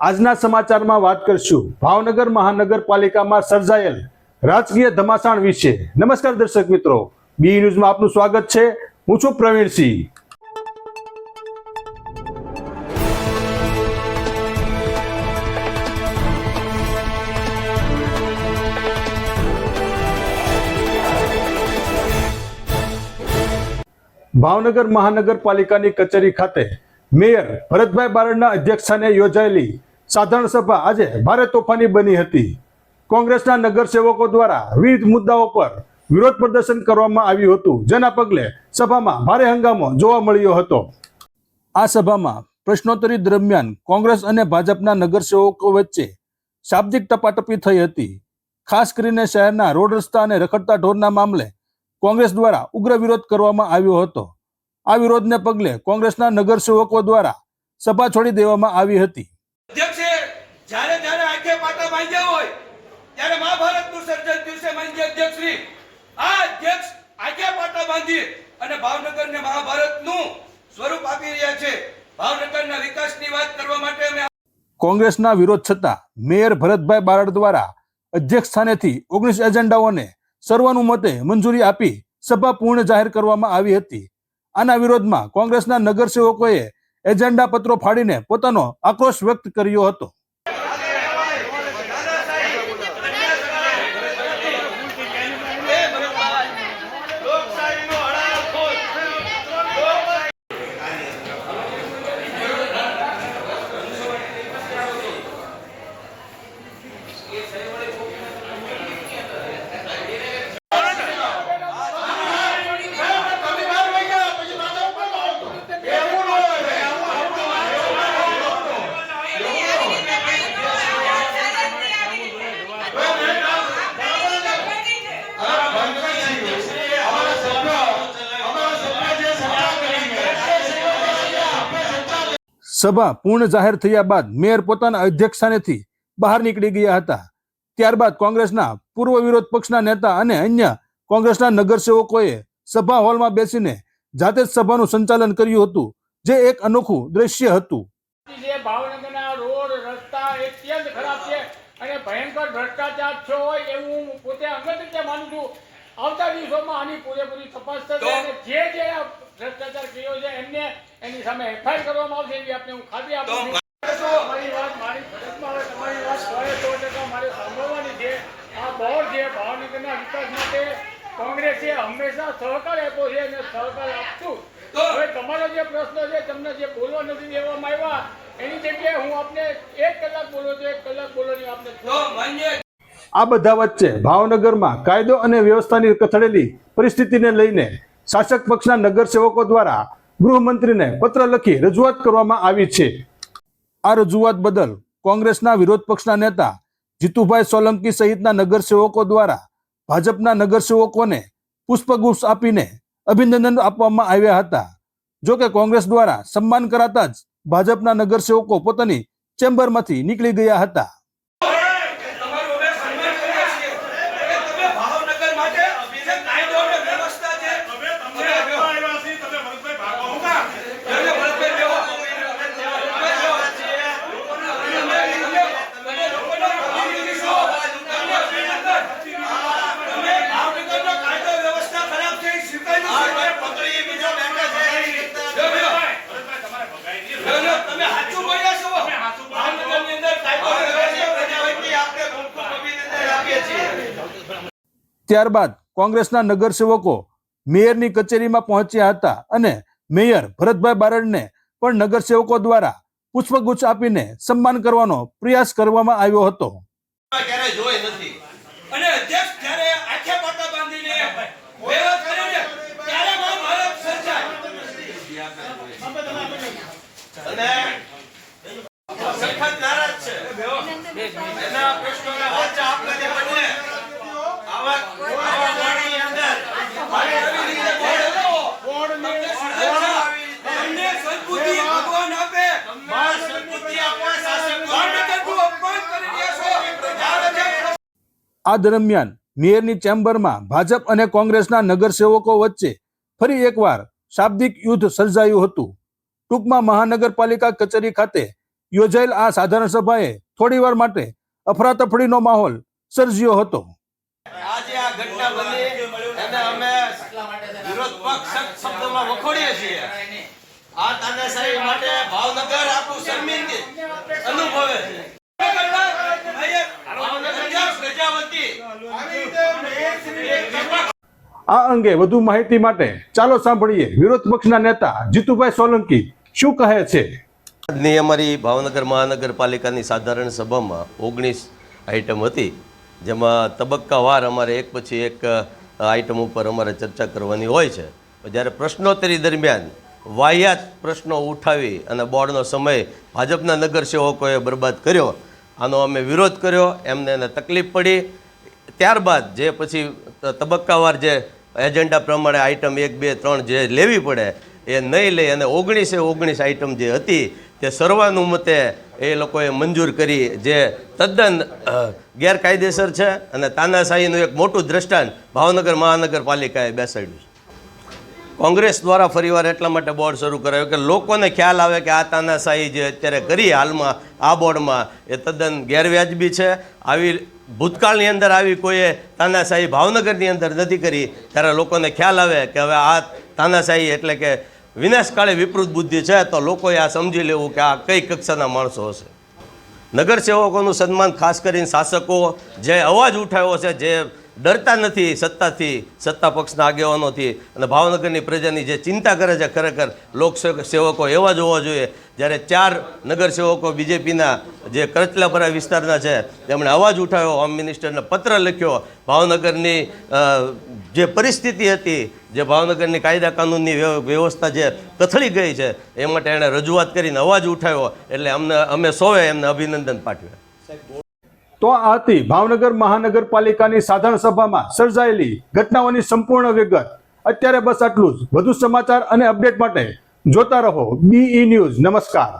આજના સમાચારમાં વાત કરશું ભાવનગર મહાનગરપાલિકામાં સર્જાયેલ રાજકીય ધમાસાણ વિશે. નમસ્કાર દર્શક મિત્રો. બી ન્યૂઝમાં આપનું સ્વાગત છે. હું છું પ્રવીણસિંહ ભાવનગર મહાનગરપાલિકાની કચેરી ખાતે મેયર ભરતભાઈ બારડના અધ્યક્ષસ્થાને યોજાયેલી સાધારણ સભા. આજે ભારે તોફાની બની હતી. કોંગ્રેસના નગરસેવકો દ્વારા વિવિધ મુદ્દાઓ પર વિરોધ પ્રદર્શન કરવામાં આવ્યું હતું. જેના પગલે સભામાં ભારે હંગામો જોવા મળ્યો હતો. આ સભામાં પ્રશ્નોત્તરી દરમિયાન કોંગ્રેસ અને ભાજપના નગરસેવકો વચ્ચે શાબ્દિક ટપાટપી થઈ હતી. ખાસ કરીને શહેરના રોડ રસ્તા અને રખડતા ઢોરના મામલે કોંગ્રેસ દ્વારા ઉગ્ર વિરોધ કરવામાં આવ્યો હતો. આ વિરોધને પગલે કોંગ્રેસના નગરસેવકો દ્વારા સભા છોડી દેવામાં આવી હતી. બાંધ્યા હોય, ત્યારે મહાભારતનું સર્જન દિવસે માનજી અધ્યક્ષ શ્રી આ અધ્યક્ષ આજ્ઞા પાટા બાંધી અને ભાવનગરને મહાભારતનું સ્વરૂપ આપી રહ્યા છે. ભાવનગરના વિકાસની વાત કરવા માટે અમે કોંગ્રેસના વિરોધ છતાં મેયર ભરતભાઈ બારડ દ્વારા અધ્યક્ષ સ્થાનેથી ઓગણીસ એજન્ડાઓને સર્વાનુમતે મંજૂરી આપી સભા પૂર્ણ જાહેર કરવામાં આવી હતી. આના વિરોધમાં કોંગ્રેસના નગરસેવકોએ એજન્ડા પત્રો ફાડીને પોતાનો આક્રોશ વ્યક્ત કર્યો હતો. સભા પૂર્ણ જાહેર થયા બાદ મેયર પોતાના અધ્યક્ષસ્થાનેથી બહાર નીકળી ગયા હતા. ત્યારબાદ કોંગ્રેસના પૂર્વ વિરોધ પક્ષના નેતા અને અન્ય કોંગ્રેસના નગરસેવકોએ સભા હોલમાં બેસીને જાતે જ સભાનું સંચાલન કર્યું હતું, જે એક અનોખું દ્રશ્ય હતું. ભાવનગરના રોડ, રસ્તા અત્યંત ખરાબ છે અને ભયંકર ભ્રષ્ટાચાર હોય એવું પોતે અંગત રીતે માનું છું. આવતા દિવસોમાં આની પૂરેપૂરી તપાસ થશે અને જે જે ભ્રષ્ટાચાર કર્યો છે એમને એની સામે એફઆઈઆર કરવામાં આવશે એવી આપને હું ખાતરી આપું છું. તમારી વાત મારી ફરજમાં આવે તમારી વાત સો સો ટકા મારે સાંભળવાની છે. આ બોર્ડ છે ભાવનગરના વિકાસ માટે કોંગ્રેસે હંમેશા સહકાર આપ્યો છે અને સહકાર આપશું. હવે તમારો જે પ્રશ્ન છે તમને જે બોલવા નથી દેવામાં આવ્યા એની જગ્યાએ હું આપને એક કલાક બોલો તો એક કલાક બોલોની આપને આ બધા વચ્ચે ભાવનગરમાં કાયદો અને વ્યવસ્થાની કથળેલી પરિસ્થિતિને લઈને શાસક પક્ષના નગરસેવકો દ્વારા ગૃહમંત્રીને પત્ર લખી રજૂઆત કરવામાં આવી છે. આ રજૂઆત બદલ કોંગ્રેસના વિરોધ પક્ષના નેતા જીતુભાઈ સોલંકી સહિતના નગરસેવકો દ્વારા ભાજપના નગરસેવકોને પુષ્પગુચ્છ આપીને અભિનંદન આપવામાં આવ્યા હતા. જો કે કોંગ્રેસ દ્વારા સન્માન કરાતા જ ભાજપના નગરસેવકો પોતાની ચેમ્બરમાંથી નીકળી ગયા હતા તમારું અમે સન્માન કરીએ છીએ કે તમે ભાવનગર માટે જે કાયદો અને વ્યવસ્થા છે તમે ભરતભાઈ બેહો. તમે લોકોને પ્રતિનિધિ છો. તમે ભાવનગરનો કાયદો વ્યવસ્થા ખરાબ છે એ સ્વીકાર્યું છે. જો બેહો. જો, જો, તમે સાચું બોલ્યા છો ભાવનગરની અંદર કાયદો અને વ્યવસ્થા પ્રજાવતી આપણે ખૂબ અભિનંદન આપીએ છીએ ત્યારબાદ કોંગ્રેસના નગરસેવકો મેયરની કચેરીમાં પહોંચ્યા હતા અને મેયર ભરતભાઈ બારડને પણ નગરસેવકો દ્વારા પુષ્પગુચ્છ આપીને સન્માન કરવાનો પ્રયાસ કરવામાં આવ્યો હતો. અને અધ્યક્ષ જ્યારે આંખે પાટા બાંધીને વ્યવહાર કરે ને ત્યારે મહાભારત સર્જાય અને સખત નારાજ છે એના પ્રશ્નોના વચ્ચે આપણે જે બદલે આવા આવા વાણીની અંદર આવી રીતે બોલ હલાવો. તમને સદબુદ્ધિ ભગવાન આપે માર સંપત્તિ આપવા શાસકો ભાવનગરનું અપમાન કરી રહ્યા છો ત્યારે જે આ દરમિયાન મેયરની ચેમ્બરમાં ભાજપ અને કોંગ્રેસના નગરસેવકો વચ્ચે ફરી એકવાર શાબ્દિક યુદ્ધ સર્જાયું હતું. ટૂંકમાં મહાનગરપાલિકા કચેરી ખાતે યોજાયેલ આ સાધારણ સભાએ થોડીવાર માટે અફરાતફરીનો માહોલ સર્જ્યો હતો. આજે આ ઘટના બની એને અમે વિરોધ પક્ષ શબ્દોમાં વખોડીએ છીએ. આ તાનાશાહી માટે ભાવનગર આપણું શર્મિંદગી અનુભવે છે ભાવનગર અધ્યક્ષ પ્રજાપતિ એક વિપક્ષ આ અંગે વધુ માહિતી માટે ચાલો સાંભળીએ વિરોધ પક્ષના નેતા જીતુભાઈ સોલંકી શું કહે છે? આજની અમારી ભાવનગર મહાનગરપાલિકાની સાધારણ સભામાં ઓગણીસ આઇટમ હતી, જેમાં તબક્કાવાર અમારે એક પછી એક આઇટમ ઉપર અમારે ચર્ચા કરવાની હોય છે. જ્યારે પ્રશ્નોત્તરી દરમિયાન વાહિયાત પ્રશ્નો ઉઠાવી અને બોર્ડનો સમય ભાજપના નગરસેવકોએ બરબાદ કર્યો આનો અમે વિરોધ કર્યો, એમને એને તકલીફ પડી. ત્યારબાદ જે પછી તબક્કાવાર જે એજન્ડા પ્રમાણે આઇટમ એક, બે, ત્રણ જે લેવી પડે, એ નહીં લઈ અને ઓગણીસે ઓગણીસ આઇટમ જે હતી, તે સર્વાનુમતે એ લોકોએ મંજૂર કરી જે તદ્દન ગેરકાયદેસર છે અને તાનાશાહીનું એક મોટું દ્રષ્ટાંત ભાવનગર મહાનગરપાલિકાએ બેસાડ્યું છે. કોંગ્રેસ દ્વારા ફરીવાર એટલા માટે બોર્ડ શરૂ કરાયું કે લોકોને ખ્યાલ આવે કે આ તાનાશાહી જે અત્યારે કરી હાલમાં, આ બોર્ડમાં, એ તદ્દન ગેરવ્યાજબી છે. આવી ભૂતકાળની અંદર આવી કોઈએ તાનાશાહી ભાવનગરની અંદર નથી કરી, ત્યારે લોકોને ખ્યાલ આવે કે હવે આ તાનાશાહી એટલે કે વિનાશકાળે વિપૃત બુદ્ધિ છે, તો લોકોએ આ સમજી લેવું કે આ કઈ કક્ષાના માણસો હશે. નગરસેવકોનું સન્માન ખાસ કરીને શાસકો જે અવાજ ઉઠાવ્યો છે, જે ડરતા નથી, સત્તાથી, સત્તા પક્ષના આગેવાનોથી. અને ભાવનગરની પ્રજાની જે ચિંતા કરે છે ખરેખર લોકસેવકો એવા જ હોવા જોઈએ, જ્યારે ચાર નગરસેવકો બીજેપીના જે કરચલાપરા વિસ્તારના છે, તેમણે અવાજ ઉઠાવ્યો, હોમ મિનિસ્ટરને પત્ર લખ્યો. ભાવનગરની જે પરિસ્થિતિ હતી, જે ભાવનગરની કાયદા કાનૂનની વ્યવસ્થા જે કથળી ગઈ છે, એ માટે એણે રજૂઆત કરીને અવાજ ઉઠાવ્યો. એટલે અમને, અમે સૌએ એમને અભિનંદન પાઠવ્યા. તો આ હતી ભાવનગર મહાનગરપાલિકાની સાધારણ સભામાં સર્જાયેલી ઘટનાઓની સંપૂર્ણ વિગત. અત્યારે બસ આટલું જ. વધુ સમાચાર અને અપડેટ માટે જોતા રહો બીઈ ન્યૂઝ નમસ્કાર.